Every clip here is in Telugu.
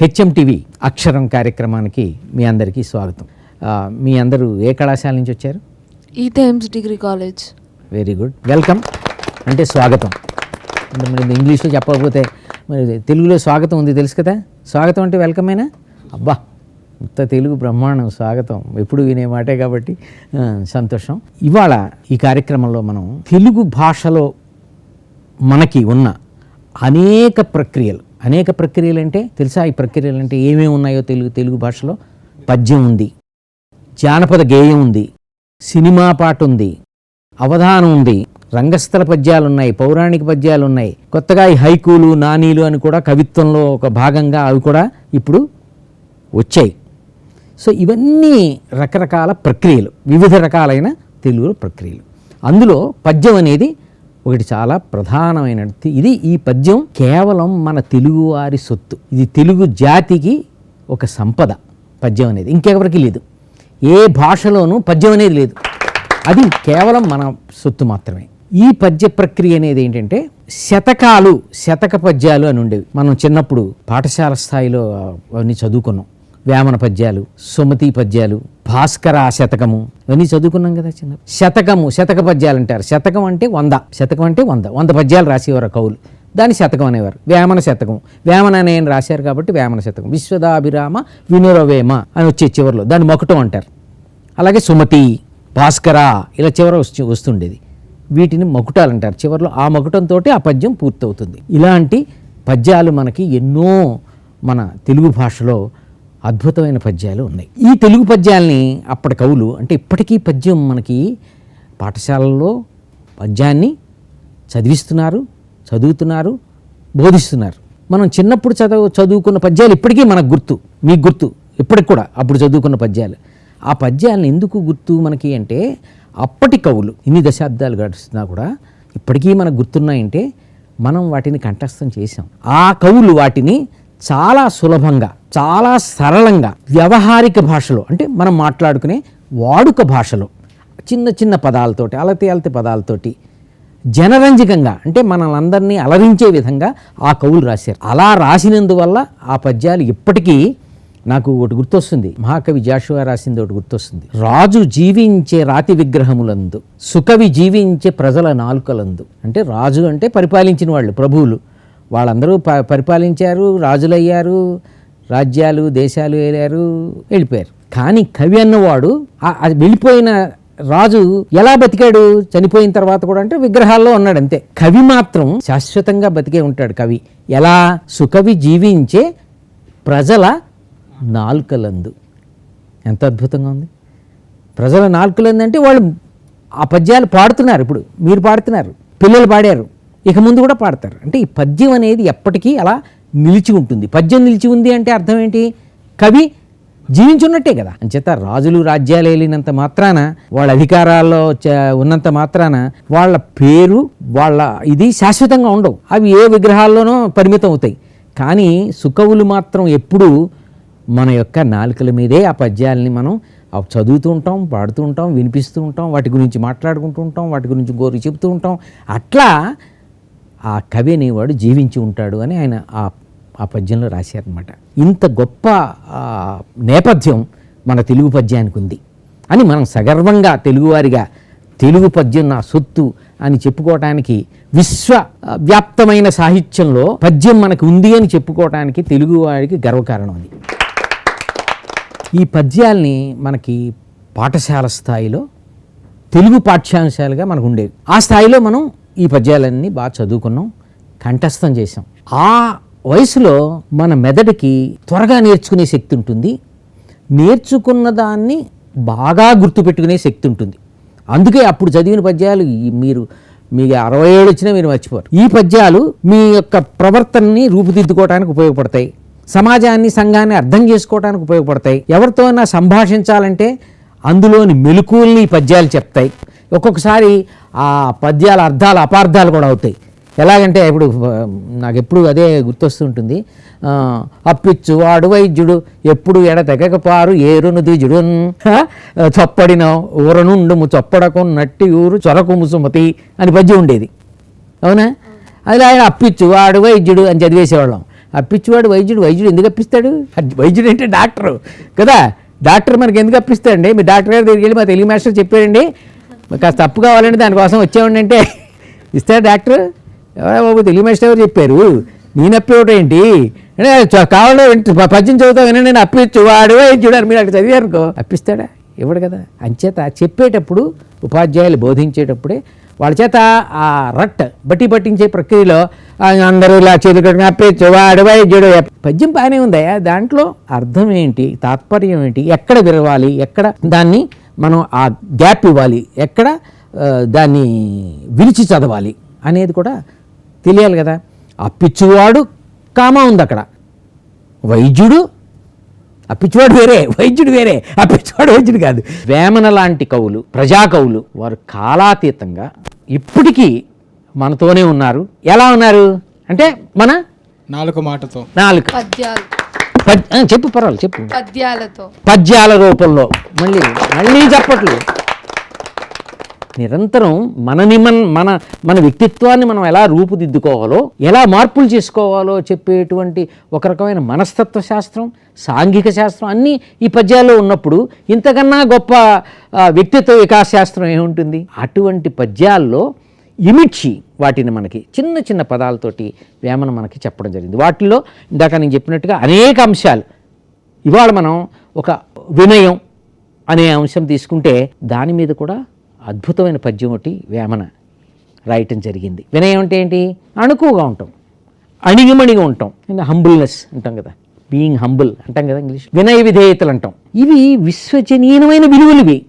హెచ్ఎం టీవీ అక్షరం కార్యక్రమానికి మీ అందరికీ స్వాగతం. మీ అందరూ ఏ కళాశాల నుంచి వచ్చారు? ఈథేమ్స్ degree college. Very good. Welcome. అంటే స్వాగతం. మరి ఇంగ్లీష్లో చెప్పకపోతే మరి తెలుగులో స్వాగతం ఉంది తెలుసు కదా? స్వాగతం అంటే వెల్కమేనా అబ్బా ఇంత తెలుగు బ్రహ్మాండం స్వాగతం. ఎప్పుడు వినే మాటే కాబట్టి సంతోషం. ఇవాళ ఈ కార్యక్రమంలో మనం తెలుగు భాషలో మనకి ఉన్న అనేక ప్రక్రియలు అనేక ప్రక్రియలు అంటే తెలుసా ఈ ప్రక్రియలు అంటే ఏమేమి ఉన్నాయో తెలుగు తెలుగు భాషలో? పద్యం ఉంది జానపద గేయం ఉంది సినిమా పాట ఉంది అవధానం ఉంది రంగస్థల పద్యాలు ఉన్నాయి పౌరాణిక పద్యాలు ఉన్నాయి కొత్తగా ఈ హైకూలు నానీలు అని కూడా కవిత్వంలో ఒక భాగంగా అవి కూడా ఇప్పుడు వచ్చాయి. సో ఇవన్నీ రకరకాల ప్రక్రియలు వివిధ రకాలైన తెలుగు ప్రక్రియలు. అందులో పద్యం అనేది ఒకటి చాలా ప్రధానమైనది. ఇది ఈ పద్యం కేవలం మన తెలుగువారి సొత్తు. ఇది తెలుగు జాతికి ఒక సంపద పద్యం అనేది. ఇంకెవరికి లేదు. ఏ భాషలోనూ పద్యం అనేది లేదు. అది కేవలం మన సొత్తు మాత్రమే. ఈ పద్య ప్రక్రియ అనేది ఏంటంటే శతకాలు శతక పద్యాలు అని ఉండేవి. మనం చిన్నప్పుడు పాఠశాల స్థాయిలో అవన్నీ చదువుకున్నాం. వేమన పద్యాలు సుమతి పద్యాలు భాస్కర శతకము ఇవన్నీ చదువుకున్నాం కదా చిన్న శతకము శతక పద్యాలు అంటారు. శతకం అంటే వంద. శతకం అంటే వంద. వంద పద్యాలు రాసేవారు కవులు. దాని శతకం అనేవారు. వేమన శతకం. వేమన అనే రాశారు కాబట్టి వేమన శతకం. విశ్వదాభిరామ వినురవేమ అని వచ్చే చివరిలో దాన్ని మొకటం అంటారు. అలాగే సుమతి భాస్కర ఇలా చివర వచ్చి వస్తుండేది. వీటిని మకుటాలు అంటారు. చివరిలో ఆ మకుటంతో ఆ పద్యం పూర్తవుతుంది. ఇలాంటి పద్యాలు మనకి ఎన్నో మన తెలుగు భాషలో అద్భుతమైన పద్యాలు ఉన్నాయి. ఈ తెలుగు పద్యాల్ని అప్పటి కవులు అంటే ఇప్పటికీ పద్యం మనకి పాఠశాలల్లో పద్యాన్ని చదివిస్తున్నారు చదువుతున్నారు బోధిస్తున్నారు. మనం చిన్నప్పుడు చదువు చదువుకున్న పద్యాలు ఇప్పటికీ మనకు గుర్తు మీకు గుర్తు ఇప్పటికి కూడా అప్పుడు చదువుకున్న పద్యాలు. ఆ పద్యాలను ఎందుకు గుర్తు మనకి అంటే అప్పటి కవులు ఇన్ని దశాబ్దాలు గడుస్తున్నా కూడా ఇప్పటికీ మనకు గుర్తున్నాయంటే మనం వాటిని కంఠస్థం చేసాం ఆ కవులు వాటిని చాలా సులభంగా చాలా సరళంగా వ్యవహారిక భాషలో అంటే మనం మాట్లాడుకునే వాడుక భాషలో చిన్న చిన్న పదాలతోటి అలతి అలతి పదాలతోటి జనరంజకంగా అంటే మనలందరినీ అలరించే విధంగా ఆ కవులు రాశారు. అలా రాసినందువల్ల ఆ పద్యాలు ఇప్పటికీ నాకు ఒకటి గుర్తొస్తుంది. మహాకవి జాషువా రాసింది ఒకటి గుర్తొస్తుంది. రాజు జీవించే రాతి విగ్రహములందు సుకవి జీవించే ప్రజల నాలుకలందు అంటే రాజు అంటే పరిపాలించిన వాళ్ళు ప్రభువులు వాళ్ళందరూ ప పరిపాలించారు రాజులయ్యారు రాజ్యాలు దేశాలు వెళ్ళారు వెళ్ళిపోయారు. కానీ కవి అన్నవాడు అది వెళ్ళిపోయిన రాజు ఎలా బతికాడు? చనిపోయిన తర్వాత కూడా అంటే విగ్రహాల్లో ఉన్నాడు అంతే. కవి మాత్రం శాశ్వతంగా బతికే ఉంటాడు కవి. ఎలా? సుకవి జీవించే ప్రజల నాలుకలందు. ఎంత అద్భుతంగా ఉంది. ప్రజల నాలుకలందు అంటే వాళ్ళు ఆ పద్యాలు పాడుతున్నారు ఇప్పుడు. మీరు పాడుతున్నారు. పిల్లలు పాడారు. ఇక ముందు కూడా పాడతారు. అంటే ఈ పద్యం అనేది ఎప్పటికీ అలా నిలిచి ఉంటుంది. పద్యం నిలిచి ఉంది అంటే అర్థం ఏంటి? కవి జీవించున్నట్టే కదా. అంచేత రాజులు రాజ్యాలు వెళ్ళినంత మాత్రాన వాళ్ళ అధికారాల్లో ఉన్నంత మాత్రాన వాళ్ళ పేరు వాళ్ళ ఇది శాశ్వతంగా ఉండవు. అవి ఏ విగ్రహాల్లోనో పరిమితం అవుతాయి. కానీ సుఖవులు మాత్రం ఎప్పుడూ మన యొక్క నాలుకల మీదే ఆ పద్యాలని మనం చదువుతూ ఉంటాం పాడుతూ ఉంటాం వినిపిస్తూ ఉంటాం వాటి గురించి మాట్లాడుకుంటూ ఉంటాం వాటి గురించి గోరు చెబుతూ ఉంటాం. అట్లా ఆ కవి అనేవాడు జీవించి ఉంటాడు అని ఆయన ఆ ఆ పద్యంలో రాశారనమాట ఇంత గొప్ప నేపథ్యం మన తెలుగు పద్యానికి ఉంది అని మనం సగర్వంగా తెలుగువారిగా తెలుగు పద్యం నా సొత్తు అని చెప్పుకోవటానికి విశ్వ వ్యాప్తమైన సాహిత్యంలో పద్యం మనకు ఉంది అని చెప్పుకోవటానికి తెలుగువారికి గర్వకారణం అది. ఈ పద్యాల్ని మనకి పాఠశాల స్థాయిలో తెలుగు పాఠ్యాంశాలుగా మనకు ఉండేవి. ఆ స్థాయిలో మనం ఈ పద్యాలన్నీ బాగా చదువుకున్నాం కంఠస్థం చేసాం ఆ వయసులో మన మెదడుకి త్వరగా నేర్చుకునే శక్తి ఉంటుంది. నేర్చుకున్న దాన్ని బాగా గుర్తుపెట్టుకునే శక్తి ఉంటుంది. అందుకే అప్పుడు చదివిన పద్యాలు మీరు మీకు అరవై ఏడు వచ్చినా మీరు మర్చిపోరు. ఈ పద్యాలు మీ యొక్క ప్రవర్తనని రూపుదిద్దుకోవడానికి ఉపయోగపడతాయి. సమాజాన్ని సంఘాన్ని అర్థం చేసుకోవడానికి ఉపయోగపడతాయి. ఎవరితోనైనా సంభాషించాలంటే అందులోని మెలకువల్ని ఈ పద్యాలు చెప్తాయి. ఒక్కొక్కసారి ఆ పద్యాల అర్థాలు అపార్థాలు కూడా అవుతాయి. ఎలాగంటే ఇప్పుడు నాకు ఎప్పుడు అదే గుర్తొస్తుంటుంది. అప్పిచ్చు వాడు వైద్యుడు ఎప్పుడు ఎడతెగకపారు ఏరును దిజుడు చొప్పడిన ఊరనుండుము చొప్పడకు నట్టి ఊరు చొరకు ముసుమతి అని పద్యం ఉండేది. అవునా? అది ఆయన అప్పిచ్చు వాడు వైద్యుడు అని చదివేసేవాళ్ళం. అప్పిచ్చువాడు వైద్యుడు వైద్యుడు ఎందుకు అప్పిస్తాడు? వైద్యుడు అంటే డాక్టరు. కదా? డాక్టర్ మనకి ఎందుకు అప్పిస్తాడండి? మీ డాక్టర్ గారి దగ్గరికి వెళ్ళి మా తెలుగు మాస్టర్ చెప్పాడండి. కాస్త తప్పు కావాలంటే దానికోసం వచ్చామంటే అంటే ఇస్తాడు డాక్టర్? ఎవరా బాబు తెలుగు మాస్టర్ ఎవరు చెప్పారు? నేను అప్పివ్వటం ఏంటి? కావాలో పద్యం చదువుతావు కానీ నేను అప్పించు వాడు చూడారు మీరు అక్కడ చదివారు అనుకో. అప్పిస్తాడా? ఇవ్వడు కదా. అంచేత చెప్పేటప్పుడు ఉపాధ్యాయులు బోధించేటప్పుడే వాళ్ళ చేత ఆ రట్ బట్టి పట్టించే ప్రక్రియలో అందరూ ఇలా చేతుకట్టుకుని అప్పేచ్చు. వాడు వైద్యుడు. పద్యం బాగానే ఉందయ్యా. దాంట్లో అర్థం ఏంటి? తాత్పర్యం ఏంటి? ఎక్కడ విరవాలి? ఎక్కడ దాన్ని మనం ఆ గ్యాప్ ఇవ్వాలి. ఎక్కడ? ఆ, దాన్ని విరిచి చదవాలి అనేది కూడా తెలియాలి కదా. అప్పిచ్చువాడు కామా ఉంది అక్కడ. వైద్యుడు? అప్పిచ్చువాడు వేరే వైద్యుడు వేరే అప్పిచ్చువాడు వైద్యుడు కాదు. వేమన లాంటి కవులు ప్రజా కవులు వారు కాలాతీతంగా ఇప్పటికీ మనతోనే ఉన్నారు. ఎలా ఉన్నారు? అంటే మన నాలుగు మాటతో. నాలుగు. ఆ, చెప్పు పర్వాలేదు చెప్పు. పద్యాలతో. పద్యాల రూపంలో. మళ్ళీ మళ్ళీ చెప్పట్లు నిరంతరం మన నిమన్ మన మన వ్యక్తిత్వాన్ని మనం ఎలా రూపుదిద్దుకోవాలో ఎలా మార్పులు చేసుకోవాలో చెప్పేటువంటి ఒక రకమైన మనస్తత్వ శాస్త్రం సాంఘిక శాస్త్రం అన్నీ ఈ పద్యాల్లో ఉన్నప్పుడు ఇంతకన్నా గొప్ప వ్యక్తిత్వ వికాస శాస్త్రం ఏముంటుంది? అటువంటి పద్యాల్లో ఇమిడ్చి వాటిని మనకి చిన్న చిన్న పదాలతోటి వేమన మనకి చెప్పడం జరిగింది. వాటిల్లో ఇందాక నేను చెప్పినట్టుగా అనేక అంశాలు. ఇవాళ మనం ఒక వినయం అనే అంశం తీసుకుంటే దాని మీద కూడా అద్భుతమైన పద్యం ఒకటి వేమన రాయటం జరిగింది. వినయం అంటే ఏంటి? అణుకువగా ఉంటాం. అణిగిమణిగా ఉంటాం. హంబుల్నెస్ అంటాం కదా. బీయింగ్ హంబుల్ అంటాం కదా ఇంగ్లీష్. వినయ విధేయతలు అంటాం. ఇవి విశ్వజనీయమైన విలువలు ఇవి.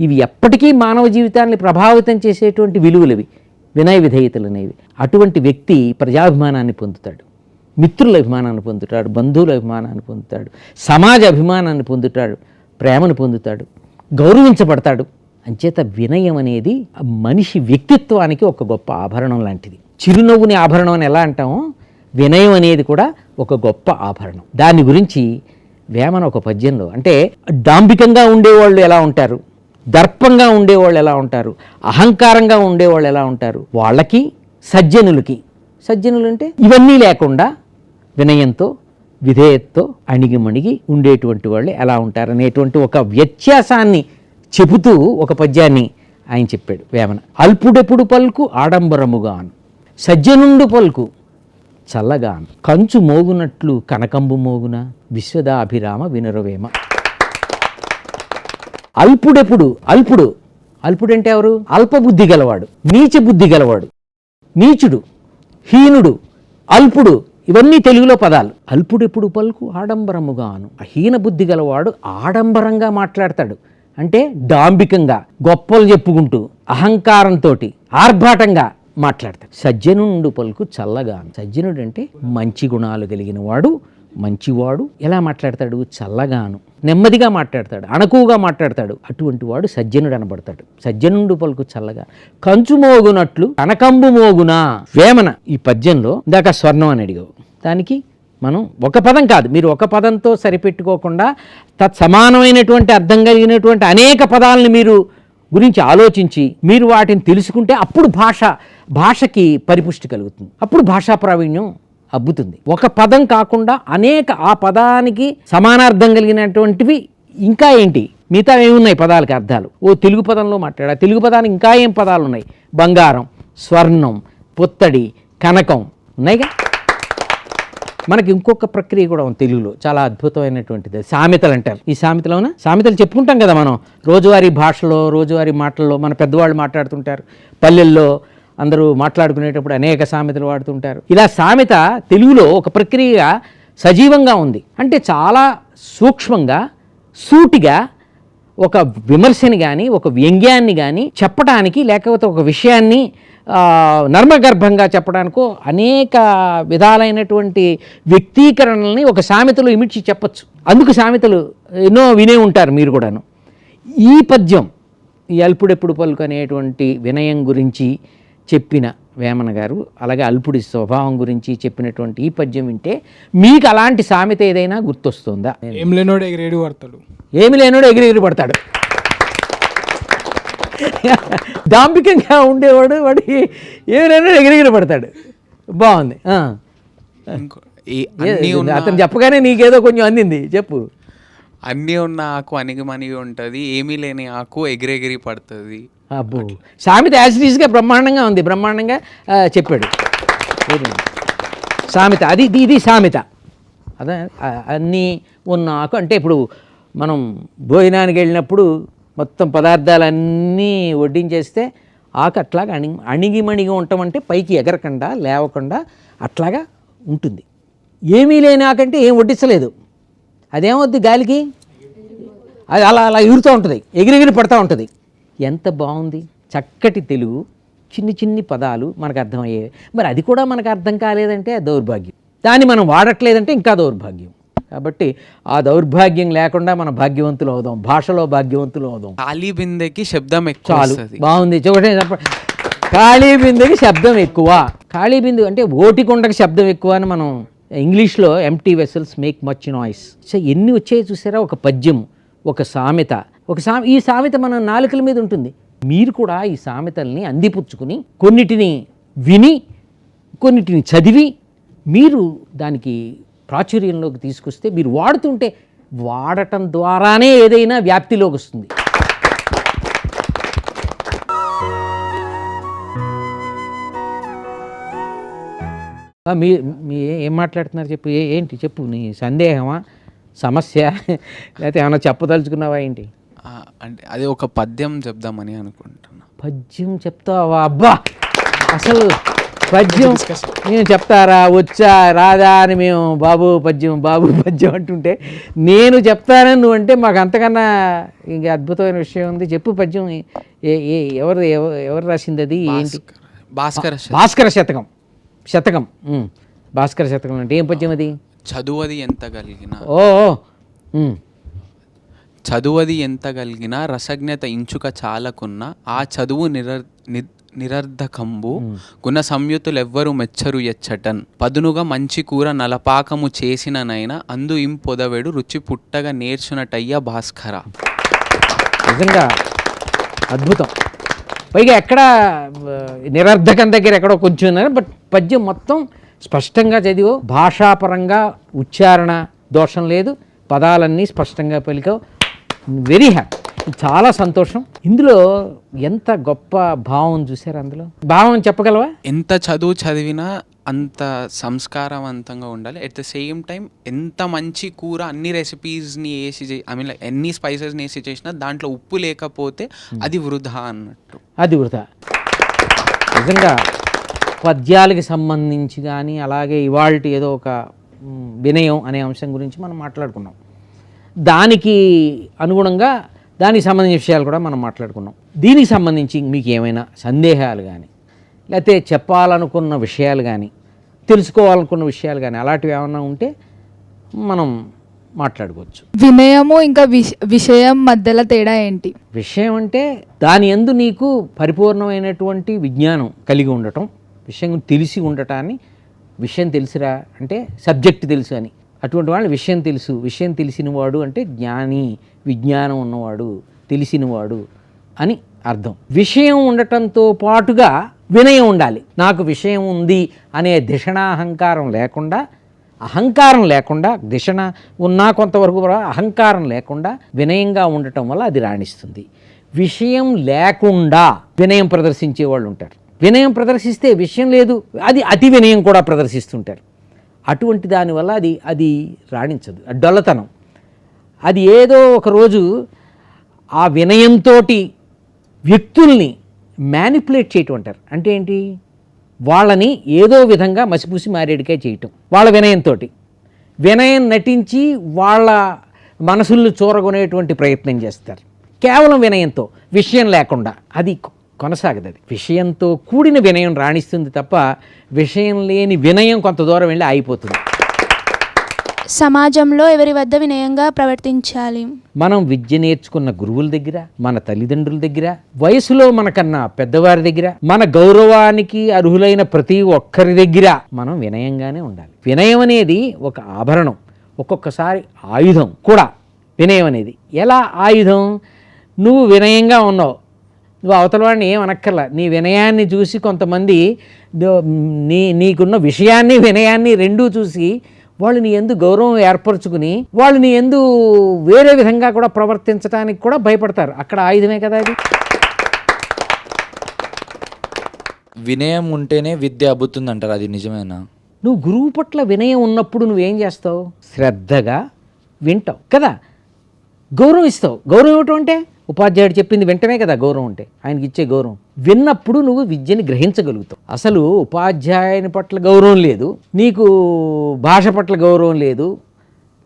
ఇవి ఎప్పటికీ మానవ జీవితాన్ని ప్రభావితం చేసేటువంటి విలువలు ఇవి. వినయ విధేయతలు అనేవి. అటువంటి వ్యక్తి ప్రజాభిమానాన్ని పొందుతాడు. మిత్రుల అభిమానాన్ని పొందుతాడు. బంధువుల అభిమానాన్ని పొందుతాడు. సమాజ అభిమానాన్ని పొందుతాడు. ప్రేమను పొందుతాడు. గౌరవించబడతాడు. అంచేత వినయం అనేది మనిషి వ్యక్తిత్వానికి ఒక గొప్ప ఆభరణం లాంటిది. చిరునవ్వుని ఆభరణం అని ఎలా అంటామో? వినయం అనేది కూడా ఒక గొప్ప ఆభరణం. దాని గురించి వేమన ఒక పద్యంలో అంటే డాంబికంగా ఉండేవాళ్ళు ఎలా ఉంటారు? దర్పంగా ఉండేవాళ్ళు ఎలా ఉంటారు? అహంకారంగా ఉండేవాళ్ళు ఎలా ఉంటారు? వాళ్ళకి సజ్జనులకి. సజ్జనులు అంటే ఇవన్నీ లేకుండా వినయంతో విధేయతతో అణిగిమణిగి ఉండేటువంటి వాళ్ళు ఎలా ఉంటారు అనేటువంటి ఒక వ్యత్యాసాన్ని చెబుతూ ఒక పద్యాన్ని ఆయన చెప్పాడు. వేమన అల్పుడెప్పుడు పలుకు ఆడంబరముగాను సజ్జనుండు పలుకు చల్లగాను కంచు మోగునట్లు కనకంబు మోగున విశ్వదాభిరామ వినరవేమ. అల్పుడెప్పుడు అల్పుడు. అల్పుడంటే ఎవరు? అల్పబుద్ధి గలవాడు నీచ బుద్ధి గలవాడు. నీచుడు హీనుడు అల్పుడు ఇవన్నీ తెలుగులో పదాలు. అల్పుడెప్పుడు పలుకు? ఆడంబరముగాను. హీన బుద్ధి గలవాడు ఆడంబరంగా మాట్లాడతాడు. అంటే డాంబికంగా గొప్పలు చెప్పుకుంటూ అహంకారంతో ఆర్భాటంగా మాట్లాడతాడు. సజ్జనుండు పలుకు చల్లగాను. సజ్జనుడు అంటే మంచి గుణాలు కలిగిన వాడు మంచివాడు. ఎలా మాట్లాడతాడు? చల్లగాను. నెమ్మదిగా మాట్లాడతాడు. అణకువగా మాట్లాడతాడు. అటువంటి వాడు సజ్జనుడు అనబడతాడు. సజ్జనుడు పలుకు చల్లగా. కంచు మోగునట్లు కనకంబు మోగునా. వేమన. ఈ పద్యంలో ఇందాక స్వర్ణం అని అడిగావు. దానికి మనం ఒక పదం కాదు. మీరు ఒక పదంతో సరిపెట్టుకోకుండా తత్సమానమైనటువంటి అర్థం కలిగినటువంటి అనేక పదాలను మీరు గురించి ఆలోచించి మీరు వాటిని తెలుసుకుంటే అప్పుడు భాష భాషకి పరిపుష్టి కలుగుతుంది. అప్పుడు భాషా ప్రావీణ్యం అబ్బుతుంది. ఒక పదం కాకుండా అనేక ఆ పదానికి సమానార్థం కలిగినటువంటివి ఇంకా ఏంటి? మిగతా ఏమున్నాయి పదాలకి అర్థాలు? ఓ తెలుగు పదంలో మాట్లాడా? తెలుగు పదానికి ఇంకా ఏం పదాలు ఉన్నాయి? బంగారం స్వర్ణం పొత్తడి కనకం ఉన్నాయిగా? మనకి ఇంకొక ప్రక్రియ కూడా ఉంది తెలుగులో. చాలా అద్భుతమైనటువంటిది. సామెతలు అంటారు. ఈ సామెతలోన సామెతలు చెప్పుకుంటాం కదా మనం. రోజువారీ భాషలో రోజువారీ మాటల్లో మన పెద్దవాళ్ళు మాట్లాడుతుంటారు. పల్లెల్లో అందరూ మాట్లాడుకునేటప్పుడు అనేక సామెతలు వాడుతుంటారు. ఇలా సామెత తెలుగులో ఒక ప్రక్రియగా సజీవంగా ఉంది. అంటే చాలా సూక్ష్మంగా సూటిగా ఒక విమర్శని కానీ ఒక వ్యంగ్యాన్ని కానీ చెప్పడానికి లేకపోతే ఒక విషయాన్ని నర్మగర్భంగా చెప్పడానికో అనేక విధాలైనటువంటి వ్యక్తీకరణల్ని ఒక సామెతలో ఇమిడ్చి చెప్పచ్చు. అందుకు సామెతలు ఎన్నో వినే ఉంటారు మీరు కూడాను. ఈ పద్యం ఈ అల్పుడెప్పుడు పలుకు అనేటువంటి వినయం గురించి చెప్పిన వేమన గారు అలాగే అల్పుడి స్వభావం గురించి చెప్పినటువంటి ఈ పద్యం వింటే మీకు అలాంటి సామెత ఏదైనా గుర్తొస్తుందా? ఏం లేనోడు ఎగిరేడు వార్తలు ఏమి లేనోడు ఎగిరి ఎగిరి పడతాడు. దాంపికంగా ఉండేవాడు వాడి ఏమి లేనోడు ఎగిరి ఎగిరి పడతాడు. బాగుంది. ఆ. ఇంకో ఈ అన్నీ ఏ, ఉన్న అతను చెప్పగానే నీకేదో కొంచెం అందింది చెప్పు. అన్నీ ఉన్న ఆకు అణిగిమణిగి ఉంటుంది ఏమీ లేని ఆకు ఎగిరెగిరి పడుతుంది. అబ్బో. సామెత యాజిటీస్గా బ్రహ్మాండంగా ఉంది. బ్రహ్మాండంగా చెప్పాడు. సామెత. అది ఇది- సామెత. అదే అన్నీ ఉన్న ఆకు. అంటే ఇప్పుడు మనం భోజనానికి వెళ్ళినప్పుడు మొత్తం పదార్థాలన్నీ వడ్డించేస్తే ఆకు అట్లాగా అణి అణిగిమణిగి ఉండటం అంటే పైకి ఎగరకుండా లేవకుండా అట్లాగా ఉంటుంది. ఏమీ లేని ఆకంటే ఏం వడ్డించలేదు అదేమవుద్ది గాలికి? అది అలా అలా ఎగురుతూ ఉంటుంది. ఎగిరెగిరి పడుతూ ఉంటుంది. ఎంత బాగుంది? చక్కటి తెలుగు చిన్ని చిన్ని పదాలు మనకు అర్థమయ్యేవి మరి అది కూడా మనకు అర్థం కాలేదంటే దౌర్భాగ్యం. దాన్ని మనం వాడట్లేదంటే ఇంకా దౌర్భాగ్యం. కాబట్టి ఆ దౌర్భాగ్యం లేకుండా మన భాగ్యవంతులు అవుదాం. భాషలో భాగ్యవంతులు అవుదాం. ఖాళీ బిందెకి శబ్దం ఎక్కువ చాలు. బాగుంది. ఖాళీ బిందెకి శబ్దం ఎక్కువ. ఖాళీ బిందు అంటే ఓటికొండకి శబ్దం ఎక్కువ అని మనం ఇంగ్లీష్లో empty vessels make much noise so ఎన్ని వచ్చాయో చూసారా? ఒక పద్యం ఒక సామెత. ఒక సా ఈ సామెత మన నాలుకల మీద ఉంటుంది. మీరు కూడా ఈ సామెతల్ని అందిపుచ్చుకుని కొన్నిటిని విని కొన్నిటిని చదివి మీరు దానికి ప్రాచుర్యంలోకి తీసుకొస్తే మీరు వాడుతుంటే వాడటం ద్వారానే ఏదైనా వ్యాప్తిలోకి వస్తుంది. మీ మీ ఏం మాట్లాడుతున్నారు చెప్పు ఏంటి చెప్పు నీ సందేహమా సమస్య లేకపోతే ఏమైనా చెప్పదలుచుకున్నావా ఏంటి? అంటే అది ఒక పద్యం చెప్దామని అనుకుంటున్నా. పద్యం చెప్తావా? అబ్బా! అసలు పద్యం నేను చెప్తారా? వచ్చా? రాదా అని మేము బాబు పద్యం బాబు పద్యం అంటుంటే నేను చెప్తానని నువ్వు అంటే మాకు అంతకన్నా ఇంక అద్భుతమైన విషయం ఉంది. చెప్పు పద్యం. ఏ ఏ ఎవరు ఎవ- ఎవరు రాసింది అది? ఏంటి? భాస్కర భాస్కర శతకం. శతకం. భాస్కర శతకం అంటే ఏం పద్యం అది? చదువది ఎంత కలిగిన. ఓ. చదువది ఎంత కలిగిన రసజ్ఞత ఇంచుక చాలకున్న ఆ చదువు నిరర్ నిరర్ధకంబు గుణ సంయుతులెవ్వరు మెచ్చరు ఎచ్చటన్. పదునుగా మంచి కూర నలపాకము చేసిననైనా అందు ఇంపొదవెడు రుచి పుట్టగా నేర్చునటయ్య భాస్కర. నిజంగా అద్భుతం. పైగా ఎక్కడ నిరర్ధకం దగ్గర ఎక్కడో కొంచెం బట్ పద్యం మొత్తం స్పష్టంగా చదివో భాషాపరంగా ఉచ్చారణ దోషం లేదు పదాలన్నీ స్పష్టంగా పలికావు. వెరీ హ్యాపీ చాలా సంతోషం. ఇందులో ఎంత గొప్ప భావం చూసారు అందులో? భావం చెప్పగలవా? ఎంత చదువు చదివినా అంత సంస్కారవంతంగా ఉండాలి. ఎట్ ద సేమ్ టైం ఎంత మంచి కూర అన్ని రెసిపీస్ని వేసి ఐ మీన్ ఎన్ని స్పైసెస్ని వేసి చేసినా దాంట్లో ఉప్పు లేకపోతే అది వృధా అన్నట్టు. అది వృధా. నిజంగా పద్యాలకి సంబంధించి కానీ అలాగే ఇవాళ ఏదో ఒక వినయం అనే అంశం గురించి మనం మాట్లాడుకున్నాం. దానికి అనుగుణంగా దానికి సంబంధించిన విషయాలు కూడా మనం మాట్లాడుకున్నాం. దీనికి సంబంధించి మీకు ఏమైనా సందేహాలు కానీ లేకపోతే చెప్పాలనుకున్న విషయాలు కానీ తెలుసుకోవాలనుకున్న విషయాలు కానీ అలాంటివి ఏమైనా ఉంటే మనం మాట్లాడుకోవచ్చు. వినయము ఇంకా విష- విషయం మధ్యలో తేడా ఏంటి? విషయం అంటే దాని ఎందు నీకు పరిపూర్ణమైనటువంటి విజ్ఞానం కలిగి ఉండటం విషయం తెలిసి ఉండటాన్ని విషయం తెలుసురా అంటే సబ్జెక్ట్ తెలుసు అని. అటువంటి వాళ్ళు విషయం తెలుసు. విషయం తెలిసినవాడు అంటే జ్ఞాని విజ్ఞానం ఉన్నవాడు తెలిసినవాడు అని అర్థం. విషయం ఉండటంతో పాటుగా వినయం ఉండాలి. నాకు విషయం ఉంది అనే ధిషణాహంకారం లేకుండా అహంకారం లేకుండా దిశన ఉన్నా కొంతవరకు కూడా అహంకారం లేకుండా వినయంగా ఉండటం వల్ల అది రాణిస్తుంది. విషయం లేకుండా వినయం ప్రదర్శించే వాళ్ళు ఉంటారు. వినయం ప్రదర్శిస్తే విషయం లేదు అది అతి వినయం కూడా ప్రదర్శిస్తుంటారు. అటువంటి దానివల్ల అది అది రాణించదు. డొల్లతనం. అది ఏదో ఒకరోజు ఆ వినయంతో వ్యక్తుల్ని మ్యానిపులేట్ చేయటం అంటారు. అంటే ఏంటి? వాళ్ళని ఏదో విధంగా మసిపూసి మారేడికాయ చేయటం వాళ్ళ వినయంతో వినయం నటించి వాళ్ళ మనసుల్ని చూరగొనేటువంటి ప్రయత్నం చేస్తారు. కేవలం వినయంతో విషయం లేకుండా. అది కొనసాగదు అది విషయంతో కూడిన వినయం రాణిస్తుంది తప్ప విషయం లేని వినయం కొంత దూరం వెళ్ళి ఆగిపోతుంది. సమాజంలో ఎవరి వద్ద వినయంగా ప్రవర్తించాలి? మనం విద్య నేర్చుకున్న గురువుల దగ్గర మన తల్లిదండ్రుల దగ్గర వయసులో మనకన్నా పెద్దవారి దగ్గర మన గౌరవానికి అర్హులైన ప్రతి ఒక్కరి దగ్గర మనం వినయంగానే ఉండాలి. వినయం అనేది ఒక ఆభరణం ఒక్కొక్కసారి ఆయుధం కూడా. వినయం అనేది ఎలా ఆయుధం? నువ్వు వినయంగా ఉన్నావు నువ్వు అవతల వాడిని ఏం అనక్కర్లా. నీ వినయాన్ని చూసి కొంతమంది నీ నీకున్న విషయాన్ని వినయాన్ని రెండూ చూసి వాళ్ళు నీ ఎందు గౌరవం ఏర్పరచుకుని వాళ్ళు నీ ఎందు వేరే విధంగా కూడా ప్రవర్తించడానికి కూడా భయపడతారు. అక్కడ ఆయుధమే కదా అది. వినయం ఉంటేనే విద్య అబ్బుతుంది అంటారు అది నిజమేనా? నువ్వు గురువు పట్ల వినయం ఉన్నప్పుడు నువ్వేం చేస్తావు? శ్రద్ధగా వింటావు కదా. గౌరవం ఇస్తావు. గౌరవం ఇవ్వటం అంటే? ఉపాధ్యాయుడు చెప్పింది వెంటనే కదా గౌరవం అంటే. ఆయనకి ఇచ్చే గౌరవం. విన్నప్పుడు నువ్వు విద్యని గ్రహించగలుగుతావు. అసలు ఉపాధ్యాయుని పట్ల గౌరవం లేదు నీకు భాష పట్ల గౌరవం లేదు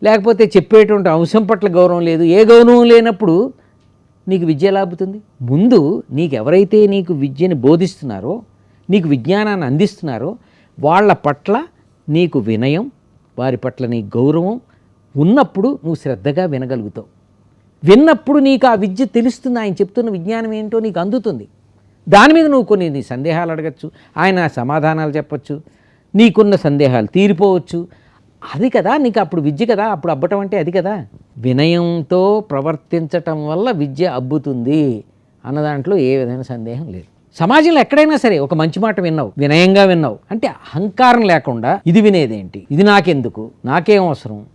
లేకపోతే చెప్పేటువంటి అంశం పట్ల గౌరవం లేదు ఏ గౌరవం లేనప్పుడు నీకు విద్య లాభుతుంది? ముందు నీకు ఎవరైతే నీకు విద్యని బోధిస్తున్నారో నీకు విజ్ఞానాన్ని అందిస్తున్నారో వాళ్ళ పట్ల నీకు వినయం వారి పట్ల నీ గౌరవం ఉన్నప్పుడు నువ్వు శ్రద్ధగా వినగలుగుతావు. విన్నప్పుడు నీకు ఆ విద్య తెలుస్తుంది ఆయన చెప్తున్న విజ్ఞానం ఏంటో నీకు అందుతుంది. దాని మీద నువ్వు కొన్ని నీ సందేహాలు అడగచ్చు ఆయన సమాధానాలు చెప్పచ్చు నీకున్న సందేహాలు తీరిపోవచ్చు. అది కదా నీకు అప్పుడు విద్య కదా అప్పుడు అబ్బటం అంటే అది కదా. వినయంతో ప్రవర్తించటం వల్ల విద్య అబ్బుతుంది అన్న దాంట్లో ఏ విధమైన సందేహం లేదు. సమాజంలో ఎక్కడైనా సరే ఒక మంచి మాట విన్నావు వినయంగా విన్నావు అంటే అహంకారం లేకుండా ఇది వినేదేంటి? ఇది నాకెందుకు? నాకేం అవసరం?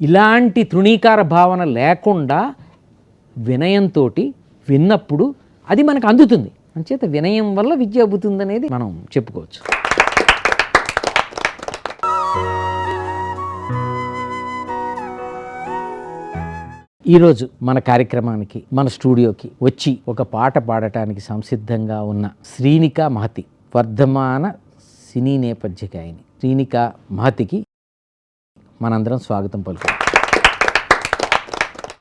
ఇలాంటి తృణీకార భావన లేకుండా వినయంతో విన్నప్పుడు అది మనకు అందుతుంది. అంచేత వినయం వల్ల విద్య అబ్బుతుంది అనేది మనం చెప్పుకోవచ్చు. ఈరోజు మన కార్యక్రమానికి మన స్టూడియోకి వచ్చి ఒక పాట పాడటానికి సంసిద్ధంగా ఉన్న శ్రీనిక మహతి వర్ధమాన సినీ నేపథ్య గాయని శ్రీనిక మహతికి మనందరం స్వాగతం పలుకుతాం.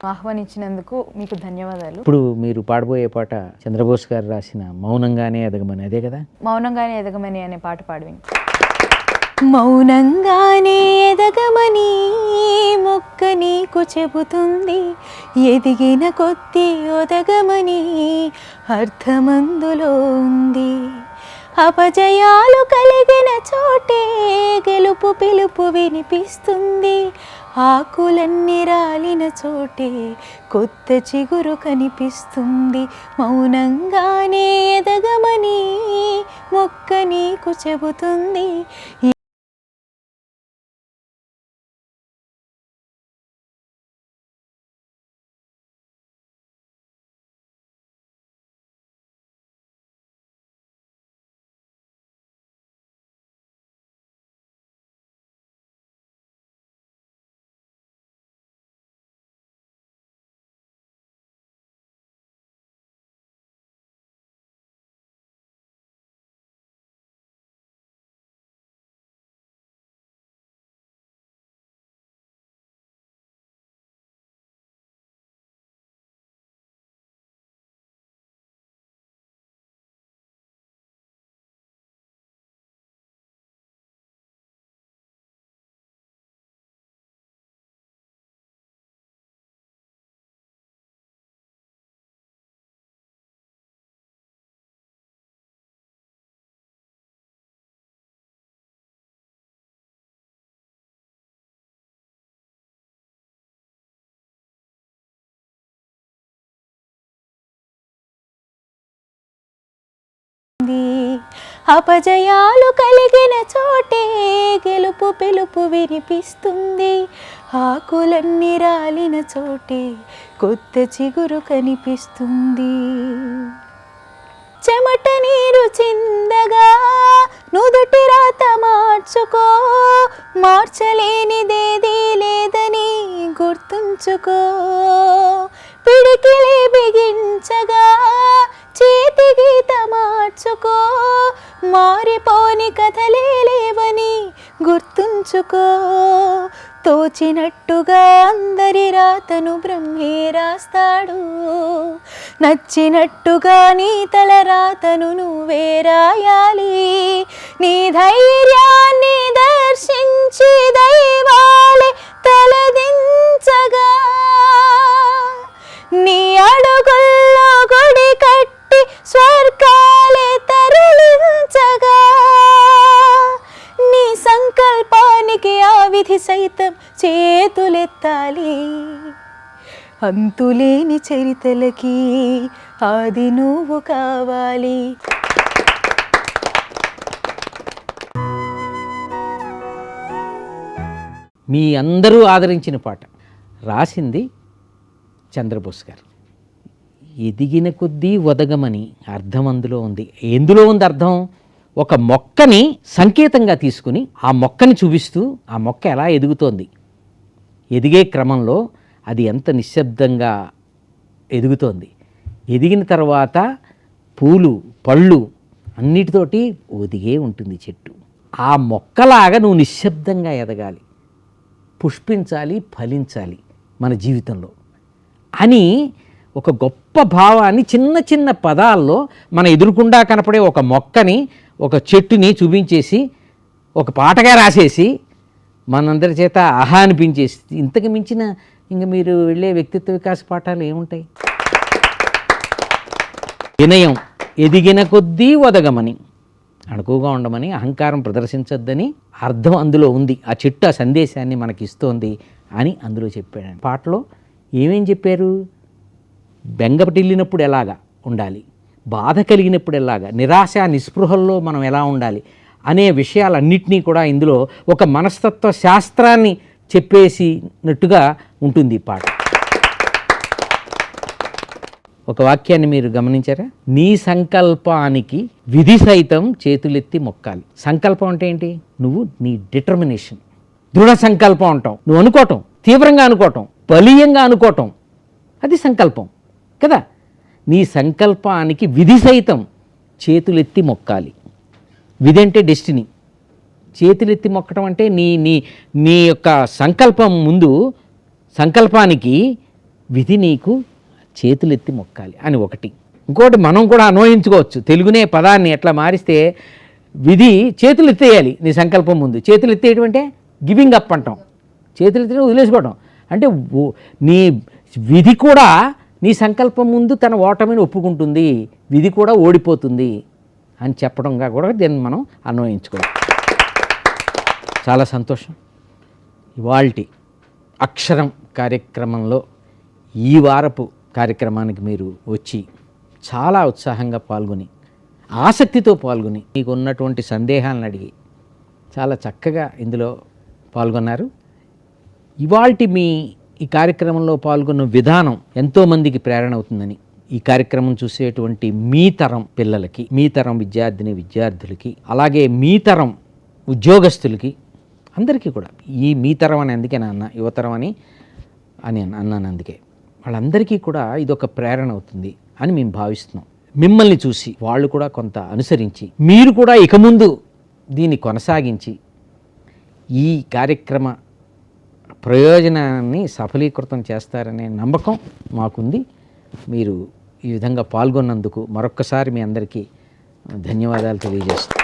ఆహ్వానించినందుకు మీకు ధన్యవాదాలు. ఇప్పుడు మీరు పాడబోయే పాట చంద్రబోస్ గారు రాసిన మౌనంగానే ఎదగమని అదే కదా? మౌనంగానే ఎదగమని అనే పాట పాడవి మౌనంగానే ఎదగమని మొక్క నీకు చెబుతుంది ఎదిగిన కొద్దీ ఒదగమని అర్థమందులో ఉంది. అపజయాలు కలిగిన చోటే గెలుపు పిలుపు వినిపిస్తుంది. ఆకులన్నీ రాలిన చోటే కొత్త చిగురు కనిపిస్తుంది. మౌనంగానే ఎదగమని మొక్క నీకు చెబుతుంది. అపజయాలు కలిగిన చోటే గెలుపు పిలుపు వినిపిస్తుంది. ఆకులన్నీ రాలిన చోటే కొత్త చిగురు కనిపిస్తుంది. చెమట నీరు చిందగా నుదుటి రాత మార్చుకో. మార్చలేనిదేదీ లేదని గుర్తుంచుకో. పిడికిలే బిగించగా చేతి గీత మార్చుకో. మారిపోని కథలే లేవని గుర్తుంచుకో. తోచినట్టుగా అందరి రాతను బ్రహ్మే రాస్తాడు. నచ్చినట్టుగా నీ తల రాతను నువ్వే రాయాలి. నీ ధైర్యాన్ని దర్శించి దైవాలే తలదించగా. నీ అడుగుల్లో గుడి కట్టి స్వర్గాలే సైతం చేతులెత్తాలి. అంతులేని చరితలకి ఆది నువ్వు కావాలి. మీ అందరూ ఆదరించిన పాట రాసింది చంద్రబోస్ గారు. ఎదిగిన కొద్దీ వదగమని అర్థం అందులో ఉంది. ఎందులో ఉంది అర్థం? ఒక మొక్కని సంకేతంగా తీసుకుని ఆ మొక్కని చూపిస్తూ ఆ మొక్క ఎలా ఎదుగుతోంది? ఎదిగే క్రమంలో అది ఎంత నిశ్శబ్దంగా ఎదుగుతోంది? ఎదిగిన తర్వాత పూలు పళ్ళు అన్నిటితోటి ఒదిగే ఉంటుంది చెట్టు. ఆ మొక్కలాగా నువ్వు నిశ్శబ్దంగా ఎదగాలి. పుష్పించాలి ఫలించాలి మన జీవితంలో అని ఒక గొప్ప భావాన్ని చిన్న చిన్న పదాల్లో మన ఎదురుకుండా కనపడే ఒక మొక్కని ఒక చెట్టుని చూపించేసి ఒక పాటగా రాసేసి మనందరి చేత ఆహా అనిపించేసి ఇంతకు మించిన ఇంక మీరు వెళ్ళే వ్యక్తిత్వ వికాస పాఠాలు ఏముంటాయి? వినయం ఎదిగిన కొద్దీ ఒదగమని అణుకుగా ఉండమని అహంకారం ప్రదర్శించొద్దని అర్థం అందులో ఉంది. ఆ చెట్టు ఆ సందేశాన్ని మనకి ఇస్తోంది అని అందులో చెప్పాడు. పాటలో ఏమేం చెప్పారు? బెంగపటిల్లినప్పుడు ఎలాగా ఉండాలి? బాధ కలిగినప్పుడు ఎలాగా నిరాశ నిస్పృహల్లో మనం ఎలా ఉండాలి అనే విషయాలన్నింటినీ కూడా ఇందులో ఒక మనస్తత్వ శాస్త్రాన్ని చెప్పేసినట్టుగా ఉంటుంది ఈ పాట. ఒక వాక్యాన్ని మీరు గమనించారా? నీ సంకల్పానికి విధి సైతం చేతులెత్తి మొక్కాలి. సంకల్పం అంటే ఏంటి? నువ్వు నీ డిటర్మినేషన్. దృఢ సంకల్పం అంటాం. నువ్వు అనుకోవటం తీవ్రంగా అనుకోవటం బలీయంగా అనుకోవటం అది సంకల్పం కదా? నీ సంకల్పానికి విధి సైతం చేతులెత్తి మొక్కాలి. విధి అంటే డెస్టినీ. చేతులెత్తి మొక్కటం అంటే నీ నీ నీ యొక్క సంకల్పం ముందు సంకల్పానికి విధి నీకు చేతులెత్తి మొక్కాలి అని ఒకటి. ఇంకోటి మనం కూడా అన్వయించుకోవచ్చు. తెలుగునే పదాన్ని ఎట్లా మారిస్తే విధి చేతులు ఎత్తేయాలి నీ సంకల్పం ముందు. చేతులు ఎత్తేయడం అంటే గివింగ్ అప్ అంటాం. చేతులు ఎత్తి వదిలేసుకోవడం అంటే ఓ- నీ విధి కూడా నీ సంకల్పం ముందు తన ఓటమిని ఒప్పుకుంటుంది విధి కూడా ఓడిపోతుంది అని చెప్పడంగా కూడా దీన్ని మనం అన్వయించుకోవాలి. చాలా సంతోషం. ఇవాల్టి అక్షరం కార్యక్రమంలో ఈ వారపు కార్యక్రమానికి మీరు వచ్చి చాలా ఉత్సాహంగా పాల్గొని ఆసక్తితో పాల్గొని మీకు ఉన్నటువంటి సందేహాలను అడిగి చాలా చక్కగా ఇందులో పాల్గొన్నారు. ఇవాల్టి మీ ఈ కార్యక్రమంలో పాల్గొన్న విధానం ఎంతోమందికి ప్రేరణ అవుతుందని. ఈ కార్యక్రమం చూసేటువంటి మీ తరం పిల్లలకి మీ తరం విద్యార్థిని విద్యార్థులకి అలాగే మీ తరం ఉద్యోగస్తులకి అందరికీ కూడా. ఈ మీ తరం అని అందుకే అన్న యువతరం అని అని అన్నాను అందుకే. వాళ్ళందరికీ కూడా ఇదొక ప్రేరణ అవుతుంది అని మేము భావిస్తున్నాం. మిమ్మల్ని చూసి వాళ్ళు కూడా కొంత అనుసరించి మీరు కూడా ఇక ముందు దీన్ని కొనసాగించి ఈ కార్యక్రమ ప్రయోజనాన్ని సఫలీకృతం చేస్తారనే నమ్మకం మాకుంది. మీరు ఈ విధంగా పాల్గొన్నందుకు మరొక్కసారి మీ అందరికీ ధన్యవాదాలు తెలియజేస్తాను